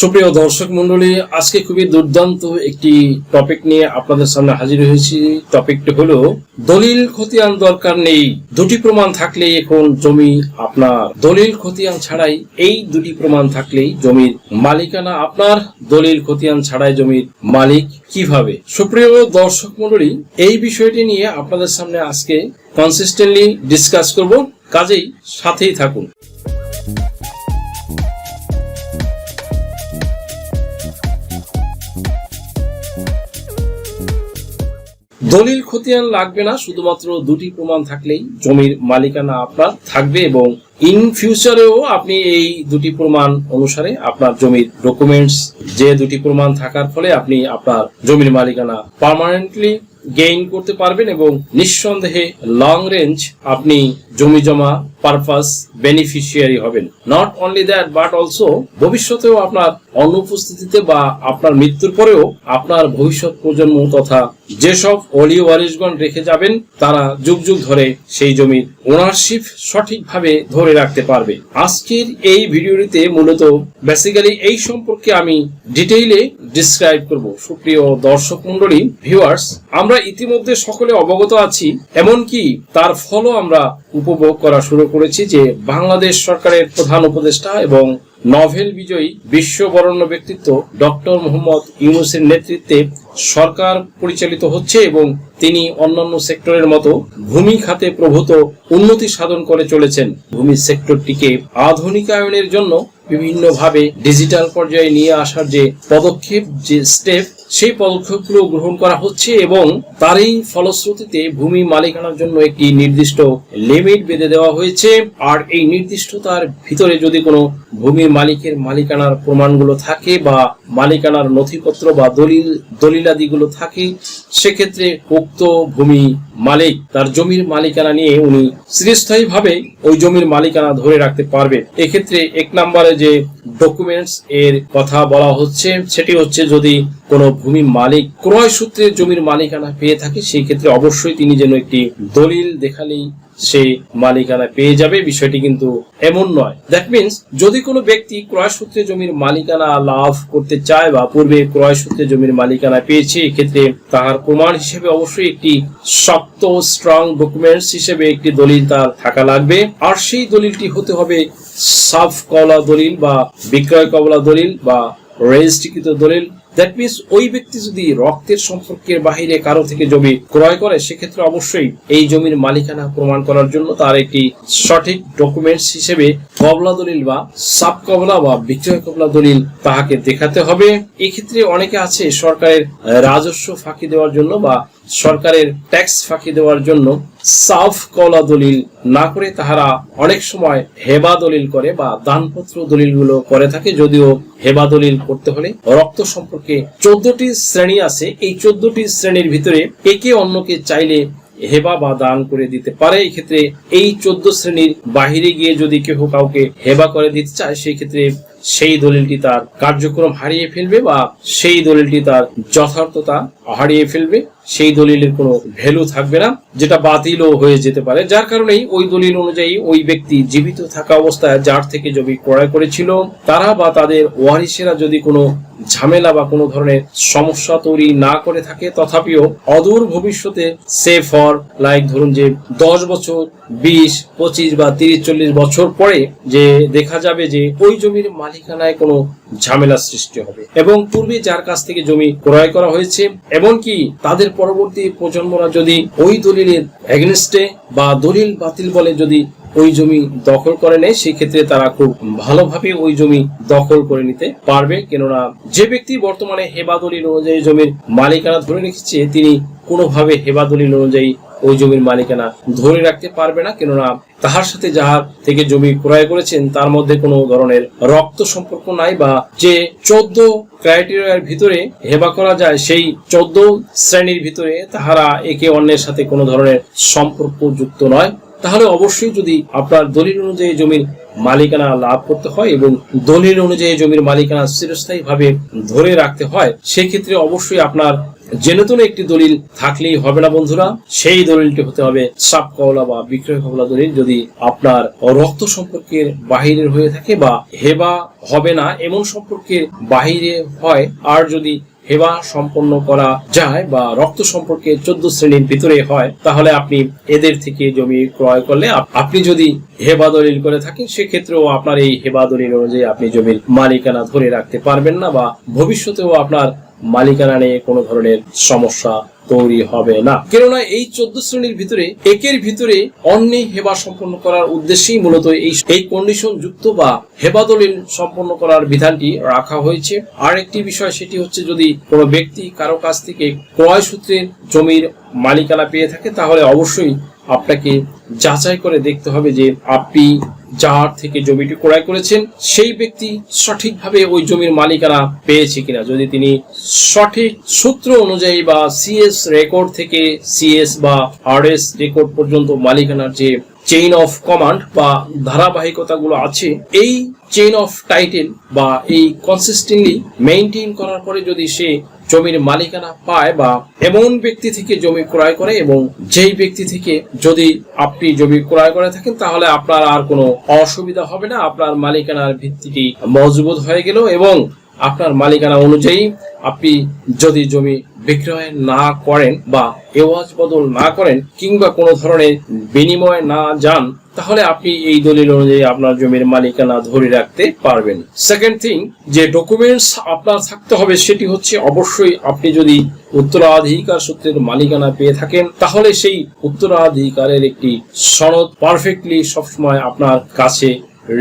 সুপ্রিয় দর্শক মন্ডলী আজকে খুবই দুর্দান্ত একটি টপিক নিয়ে আপনাদের সামনে হাজির হয়েছি। টপিকটি হলো, দলিল খতিয়ান দরকার নেই, দুটি প্রমাণ থাকলেই এখন জমি আপনার। দলিল খতিয়ান ছাড়াই এই দুটি প্রমাণ থাকলেই জমির মালিকানা আপনার। দলিল খতিয়ান ছাড়াই জমির মালিক কীভাবে? সুপ্রিয় দর্শক মন্ডলী এই বিষয়টি নিয়ে আপনাদের সামনে আজকে কনসিস্টেন্টলি ডিসকাস করব। কাজেই সাথেই থাকুন। দলিল খতিয়ান লাগবে না, শুধুমাত্র দুটি প্রমাণ থাকলেই জমির মালিকানা আপনার থাকবে এবং ইন ফিউচারেও আপনি এই দুটি প্রমাণ অনুসারে আপনার জমির ডকুমেন্টস যে দুটি প্রমাণ থাকার ফলে আপনি আপনার জমির মালিকানা পার্মানেন্টলি গেইন করতে পারবেন এবং নিঃসন্দেহে লং রেঞ্জ আপনি জমি জমা পারপাস বেনিফিশিয়ারি হবেন। Not only that but also ভবিষ্যতেও আপনার অনুপস্থিতিতে বা আপনার মৃত্যুর পরেও আপনার ভবিষ্যৎ প্রজন্ম তথা যেসব অলি ওয়ারিশগণ রেখে যাবেন, তারা যুগ যুগ ধরে সেই জমির ওনারশিপ সঠিকভাবে ধরে রাখতে পারবে। আজকের এই ভিডিওটিতে মূলত বেসিক্যালি এই সম্পর্কে আমি ডিটেইলে ডিসক্রাইব করব। সুপ্রিয় দর্শক মন্ডলী ভিউয়ার্স আমরা ইতিমধ্যে সকলে অবগত আছি, এমনকি তার ফলও আমরা উপভোগ করা শুরু করেছি যে বাংলাদেশ সরকারের প্রধান উপদেষ্টা এবং নভেল বিজয়ী বিশ্ববরণ্য ব্যক্তিত্ব ডক্টর মোহাম্মদ ইউনুসের নেতৃত্বে সরকার পরিচালিত হচ্ছে এবং তিনি অন্যান্য সেক্টরের মতো ভূমি খাতে প্রভূত উন্নতি সাধন করে চলেছেন। ভূমি সেক্টরটিকে আধুনিকায়নের জন্য বিভিন্নভাবে ডিজিটাল পর্যায়ে নিয়ে আসার যে পদক্ষেপ, যে স্টেপ সেই পদক্ষেপগুলো গ্রহণ করা হচ্ছে এবং তারই ফলশ্রুতিতে ভূমি মালিকানার জন্য একটি নির্দিষ্ট লিমিট বেঁধে দেওয়া হয়েছে। আর এই নির্দিষ্টতার ভিতরে যদি কোনো ভূমি মালিকের মালিকানার প্রমাণগুলো থাকে বা মালিকানার নথিপত্র বা দলিল, দলিলাদিগুলো থাকে, সেক্ষেত্রে উক্ত ভূমি মালিক, তার জমির মালিকানা নিয়ে উনি চিরস্থায়ীভাবে ওই জমির মালিকানা ধরে রাখতে পারবে। এক্ষেত্রে এক নম্বরে যে ডকুমেন্টস এর কথা বলা হচ্ছে, সেটি হচ্ছে যদি কোনো ভূমি মালিক ক্রয় সূত্রে জমির মালিকানা পেয়ে থাকে, সেই ক্ষেত্রে অবশ্যই তিনি যেন একটি দলিল দেখালেই সে মালিকানা পেয়ে যাবে, বিষয়টি কিন্তু এমন নয়। দ্যাট মিনস যদি কোনো ব্যক্তি ক্রয় সূত্রে জমির মালিকানা লাভ করতে চায় বা পূর্বে ক্রয় সূত্রে জমির মালিকানা পেয়েছে, এক্ষেত্রে তাহার প্রমাণ হিসেবে অবশ্যই একটি শক্ত স্ট্রং ডকুমেন্টস হিসেবে একটি দলিল তার থাকা লাগবে। আর সেই দলিলটি হতে হবে সাফ কওলা দলিল বা বিক্রয় কবলা দলিল বা রেজিস্ট্রিকৃত দলিল। দ্যাট মিনস ওই ব্যক্তি যদি রক্তের সম্পর্কের বাহিরে কারও থেকে জমি ক্রয় করে, সেক্ষেত্রে অবশ্যই এই জমির মালিকানা প্রমাণ করার জন্য তার একটি সঠিক ডকুমেন্টস হিসেবে কবলা দলিল বা সাব কবলা বা বিক্রয় কবলা দলিল তাহাকে দেখাতে হবে। এক্ষেত্রে অনেকে আছে সরকারের রাজস্ব ফাঁকি দেওয়ার জন্য বা সরকারের ট্যাক্স ফাঁকি দেওয়ার জন্য সাফ কলা দলিল না করে তাহারা অনেক সময় হেবা দলিল করে বা দানপত্র দলিলগুলো করে থাকে। যদিও হেবা দলিল করতে হলে রক্ত সম্পর্কে চোদ্দটি শ্রেণি আছে। এই চোদ্দটি শ্রেণির ভিতরে একে অন্যকে চাইলে হেবা বা দান করে দিতে পারে। এই ক্ষেত্রে এই চোদ্দ শ্রেণির বাহিরে গিয়ে যদি কেউ কাউকে হেবা করে দিতে চায় সেই ক্ষেত্রে সেই দলিলটি তার কার্যক্রম হারিয়ে ফেলবে বা সেই দলিলটি তার যথার্থতা হারিয়ে ফেলবে। সেই দলিলের কোনো ভ্যালু থাকবে না, যেটা বাতিলও হয়ে যেতে পারে। যার কারণেই ওই দলিল অনুযায়ী ওই ব্যক্তি জীবিত থাকা অবস্থায় যার থেকে জমি ক্রয় করেছিল, তারা বা তাদের ওয়ারিসেরা যদি কোনো ঝামেলা বা কোনো ধরনের সমস্যা তৈরি না করে থাকে, তথাপিও অদূর ভবিষ্যতে সে ফর, লাইক ধরুন যে দশ বছর, বিশ, পঁচিশ বা তিরিশ, চল্লিশ বছর পরে যে দেখা যাবে যে ওই জমির মালিকানায় কোনো ঝামেলা সৃষ্টি হবে। এবং পূর্বে যার কাছ থেকে জমি ক্রয় করা হয়েছে, এমনকি তাদের পরবর্তী প্রজন্মরা যদি ওই দলিলের এগেনস্টে বা দলিল বাতিল বলে যদি ওই জমি দখল করে নেয়, সেক্ষেত্রে তারা খুব ভালোভাবে ওই জমি দখল করে নিতে পারবে। কেননা যে ব্যক্তি বর্তমানে হেবা দলিল অনুযায়ী জমির মালিকানা ধরে রেখেছে, তিনি কোনোভাবে হেবা দলিল অনুযায়ী ওই জমির মালিকানা ধরে রাখতে পারবে না, কেননা তাহার সাথে যাহার থেকে জমি ক্রয় করেছেন, তার মধ্যে কোনো ধরনের রক্ত সম্পর্ক নাই বা যে চোদ্দ ক্রাইটেরিয়ার ভিতরে হেবা করা যায়, সেই চোদ্দ শ্রেণির ভিতরে তাহারা একে অন্যের সাথে কোনো ধরনের সম্পর্ক যুক্ত নয়। তাহলে অবশ্যই যদি আপনার দলিল অনুযায়ী জমির মালিকানা লাভ করতে হয় এবং দলিল অনুযায়ী জমির মালিকানা চিরস্থায়ী ভাবে ধরে রাখতে হয়, সেক্ষেত্রে অবশ্যই আপনার যে নতুন একটি দলিল থাকলেই হবে না বন্ধুরা, সেই দলিলটি হতে হবে সাপ কওলা বা বিক্রয় কওলা দলিল। যদি আপনার রক্ত সম্পর্কের বাহিরের হয়ে থাকে বা হেবা হবে না, এমন সম্পর্কের বাহিরে হয়, আর যদি হেবা সম্পন্ন করা যায় বা রক্ত সম্পর্কে চোদ্দ শ্রেণির ভিতরে হয়, তাহলে আপনি এদের থেকে জমি ক্রয় করলে আপনি যদি হেবা দলিল করে থাকেন, সেক্ষেত্রেও আপনার এই হেবা দলিল অনুযায়ী আপনি জমির মালিকানা ধরে রাখতে পারবেন না বা ভবিষ্যতেও আপনার মালিকানা নিয়ে কোনো ধরনের সমস্যা তৈরি হবে না। কেননা এই চোদ্দ শ্রেণির ভিতরে একের ভিতরে অন্য হেবা সম্পন্ন করার উদ্দেশ্যেই মূলত এই এই কন্ডিশন যুক্ত বা হেবা দলিল সম্পন্ন করার বিধানটি রাখা হয়েছে। আর একটি বিষয় সেটি হচ্ছে যদি কোনো ব্যক্তি কারও কাছ থেকে ক্রয় সূত্রে জমির মালিকানা পেয়ে থাকে, তাহলে অবশ্যই আপনাকে যাচাই করে দেখতে হবে যে আপনি যার থেকে জমিটি ক্রয় করেছেন, সেই ব্যক্তি সঠিকভাবে ওই জমির মালিকানা পেয়েছে কিনা। যদি তিনি সঠিক সূত্র অনুযায়ী বা সিএস রেকর্ড থেকে সিএস বা আর রেকর্ড পর্যন্ত মালিকানার যে চেইন অফ কমান্ড বা ধারাবাহিকতাগুলো আছে, এই চেইন অফ টাইটেল বা এই কনসিস্টেন্টলি মেইনটেইন করার পরে যদি সে জমির মালিকানা পায় বা এমন ব্যক্তি থেকে জমি ক্রয় করে এবং যেই ব্যক্তি থেকে যদি আপনি জমি ক্রয় করে থাকেন, তাহলে আপনার আর কোনো অসুবিধা হবে না, আপনার মালিকানার ভিত্তিটি মজবুত হয়ে গেল এবং আপনার মালিকানা অনুযায়ী আপনি যদি জমি বিক্রয় না করেন বা এওয়াজ বদল না করেন কিংবা কোনো ধরনের বিনিময় না যান, তাহলে আপনি এই দলিল অনুযায়ী আপনার জমির মালিকানা ধরে রাখতে পারবেন। সেকেন্ড থিং যে ডকুমেন্টস আপনার থাকতে হবে সেটি হচ্ছে অবশ্যই আপনি যদি উত্তরাধিকার সূত্রের মালিকানা পেয়ে থাকেন, তাহলে সেই উত্তরাধিকারের একটি সনদ পারফেক্টলি সবসময় আপনার কাছে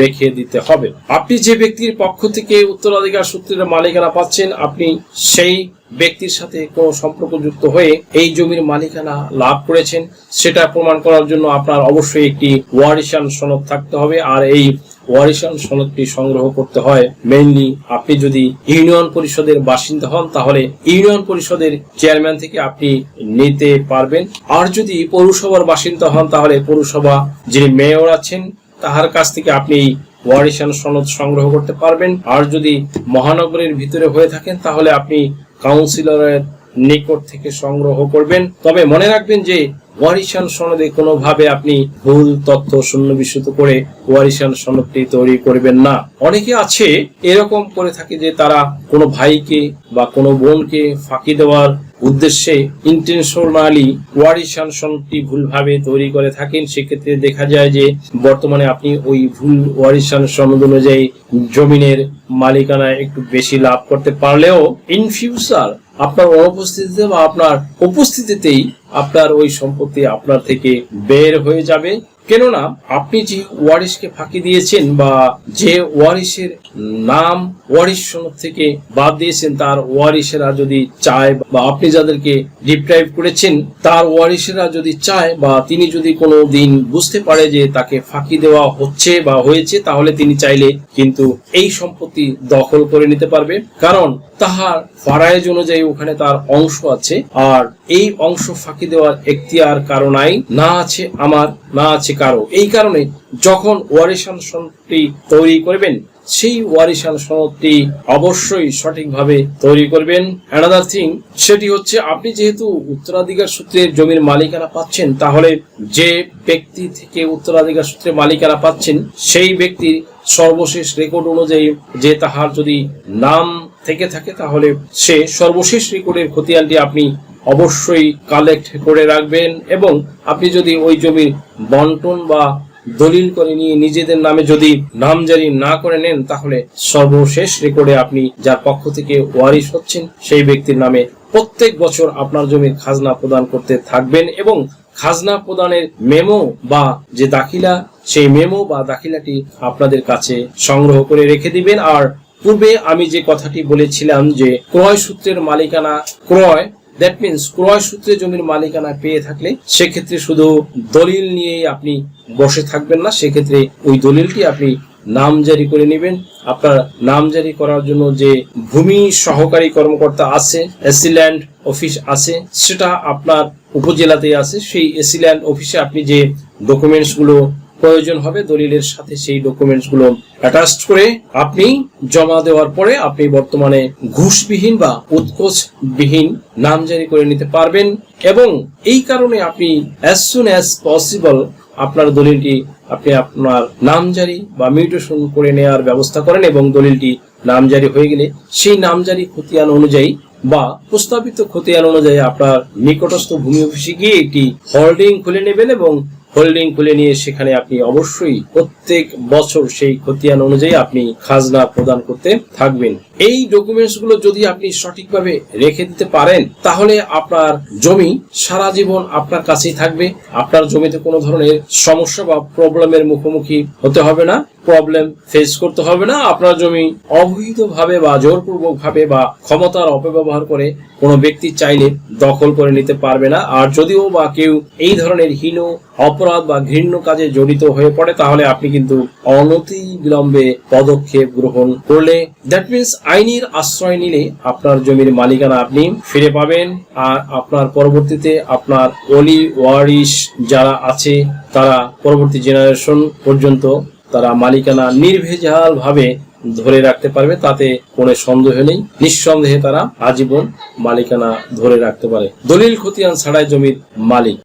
রেখে দিতে হবে। আপনি যে ব্যক্তির পক্ষ থেকে উত্তরাধিকার সূত্রের মালিকানা পাচ্ছেন, আপনি সেই ব্যক্তির সাথে কোনো সম্পর্কযুক্ত হয়ে এই জমির মালিকানা লাভ করেছেন, সেটা প্রমাণ করার জন্য আপনার অবশ্যই একটি ওয়ারিশান সনদ থাকতে হবে। আর এই ওয়ারিশান সনদটি সংগ্রহ করতে হয় মেইনলি আপনি যদি ইউনিয়ন পরিষদের বাসিন্দা হন, তাহলে ইউনিয়ন পরিষদের চেয়ারম্যান থেকে আপনি নিতে পারবেন। আর যদি পৌরসভার বাসিন্দা হন, তাহলে পৌরসভা যিনি মেয়র আছেন, তাহার কাছ থেকে আপনি ওয়ারিশান সনদ সংগ্রহ করতে পারবেন। আর যদি মহানগরের ভিতরে হয়ে থাকেন, তাহলে আপনি কাউন্সিলরের নিকট থেকে সংগ্রহ করবেন। তবে মনে রাখবেন যে ওয়ারিশান সনদে কোনোভাবে আপনি ভুল তথ্য শূন্য বিশুদ্ধ করে ওয়ারিশান সনদটি তৈরি করবেন না। অনেকে আছে, এরকম করে থাকে যে তারা কোনো ভাইকে বা কোনো বোনকে ফাঁকি দেওয়ার উদ্দেশ্যে ইন্টেনশনালি ওয়ারিশান সনদটি ভুলভাবে তৈরি করে থাকেন, সেক্ষেত্রে দেখা যায় যে বর্তমানে আপনি ওই ভুল ওয়ারিশান সনদ অনুযায়ী জমিনের মালিকানা একটু বেশি লাভ করতে পারলেও ইন ফিউচার আপনার অনুপস্থিতিতে বা আপনার উপস্থিতিতেই আপনার ওই সম্পত্তি আপনার থেকে বের হয়ে যাবে। কেননা আপনি যে ওয়ারিশকে ফাঁকি দিয়েছেন বা যে ওয়ারিশের নাম ওয়ারিশ সনদ থেকে বাদ দিয়েছেন, তার ওয়ারিশেরা যদি চায় বা আপনি যাদেরকে ডিপ্রাইভ করেছেন, তার ওয়ারিশেরা যদি চায় বা তিনি যদি কোনো দিন বুঝতে পারে যে তাকে ফাঁকি দেওয়া হচ্ছে বা হয়েছে, তাহলে তিনি চাইলে কিন্তু এই সম্পত্তি দখল করে নিতে পারবে। কারণ তাহার ফারায়েজ অনুযায়ী ওখানে তার অংশ আছে, আর এই অংশ ফাঁকি দেওয়ার এখতিয়ার কারও নাই। না আছে আমার, না আছে কারও। এই কারণে যখন ওয়ারিশান সনদটি তৈরি করবেন, সেই ওয়ারিশান সনদটি অবশ্যই সঠিকভাবে তৈরি করবেন। অ্যানাদার থিং সেটি হচ্ছে আপনি যেহেতু উত্তরাধিকার সূত্রে জমির মালিকানা পাচ্ছেন, তাহলে যে ব্যক্তি থেকে উত্তরাধিকার সূত্রে মালিকানা পাচ্ছেন, সেই ব্যক্তির সর্বশেষ রেকর্ড অনুযায়ী যে তাহার যদি নাম থেকে থাকে, তাহলে সে সর্বশেষ রেকর্ডের খতিয়ানটি আপনি অবশ্যই কালেক্ট করে রাখবেন এবং আপনি যদি ওই জমির বন্টন বা দলিল করে নিয়ে নিজেদের নামে যদি নামজারি না করে নেন, তাহলে সর্বশেষ রেকর্ডে আপনি যার পক্ষ থেকে ওয়ারিশ হচ্ছেন, সেই ব্যক্তির নামে প্রত্যেক বছর আপনার জমির খাজনা প্রদান করতে থাকবেন এবং খাজনা প্রদানের মেমো বা যে দাখিলা, সেই মেমো বা দাখিলাটি আপনাদের কাছে সংগ্রহ করে রেখে দিবেন। আর পূর্বে আমি যে কথাটি বলেছিলাম যে ক্রয় সূত্রের মালিকানা ক্রয় দ্যাট মিনস ক্রয় সূত্রে জমির মালিকানা পেয়ে থাকলে সেক্ষেত্রে শুধু দলিল নিয়েই আপনি বসে থাকবেন না, সেক্ষেত্রে ওই দলিলটি আপনি নাম জারি করে নেবেন। আপনার নাম জারি করার জন্য যে ভূমি সহকারী কর্মকর্তা আছে এসিল্যান্ড অফিস আছে, সেটা আপনার উপজেলাতেই আছে। সেই এসিল্যান্ড অফিসে আপনি যে ডকুমেন্টসগুলো প্রয়োজন হবে দলিলের সাথে সেই ডকুমেন্টসগুলো অ্যাটাচ করে আপনি জমা দেওয়ার পরে আপনি বর্তমানে ঘুষবিহীন বা উৎকোচবিহীন নামজারি করে নিতে পারবেন এবং এই কারণে আপনি অ্যাজ সুন অ্যাজ পসিবল আপনার দলিলটি আপনি আপনার নামজারি বা মিউটেশন করে নেওয়ার ব্যবস্থা করেন এবং দলিলটি নামজারি হয়ে গেলে সেই নামজারি খতিয়ান অনুযায়ী বা প্রস্তাবিত খতিয়ান অনুযায়ী আপনার নিকটস্থ ভূমি অফিসে গিয়ে একটি হোল্ডিং খুলে নেবেন এবং হোল্ডিং খুলে নিয়ে সেখানে আপনি অবশ্যই প্রত্যেক বছর সেই খতিয়ান অনুযায়ী আপনি খাজনা প্রদান করতে থাকবেন। এই ডকুমেন্টসগুলো যদি আপনি সঠিকভাবে রেখে দিতে পারেন, তাহলে আপনার জমি সারা জীবন আপনার কাছেই থাকবে। আপনার জমিতে কোনো ধরনের সমস্যা বা প্রবলেমের মুখোমুখি হতে হবে না প্রবলেম ফেস করতে হবে না। আপনার জমি অবৈধভাবে বা জোরপূর্বক ভাবে বা ক্ষমতার অপব্যবহার করে কোনো ব্যক্তি চাইলে দখল করে নিতে পারবে না। আর যদিও বা কেউ এই ধরনের হীন অপরাধ বা ঘৃণ্য কাজে জড়িত হয়ে পড়ে, তাহলে আপনি কিন্তু অনতি বিলম্বে পদক্ষেপ গ্রহণ করলে দ্যাট মিনস আইনের আশ্রয় নিলে আপনার জমির মালিকানা আপনি ফিরে পাবেন আর আপনার পরবর্তীতে আপনার অলি ওয়ারিশ যারা আছে, তারা পরবর্তী জেনারেশন পর্যন্ত তারা মালিকানা নির্ভেজাল ভাবে ধরে রাখতে পারবে, তাতে কোনো সন্দেহ নেই। নিঃসন্দেহে তারা আজীবন মালিকানা ধরে রাখতে পারে। দলিল খতিয়ান ছাড়াই জমির মালিক।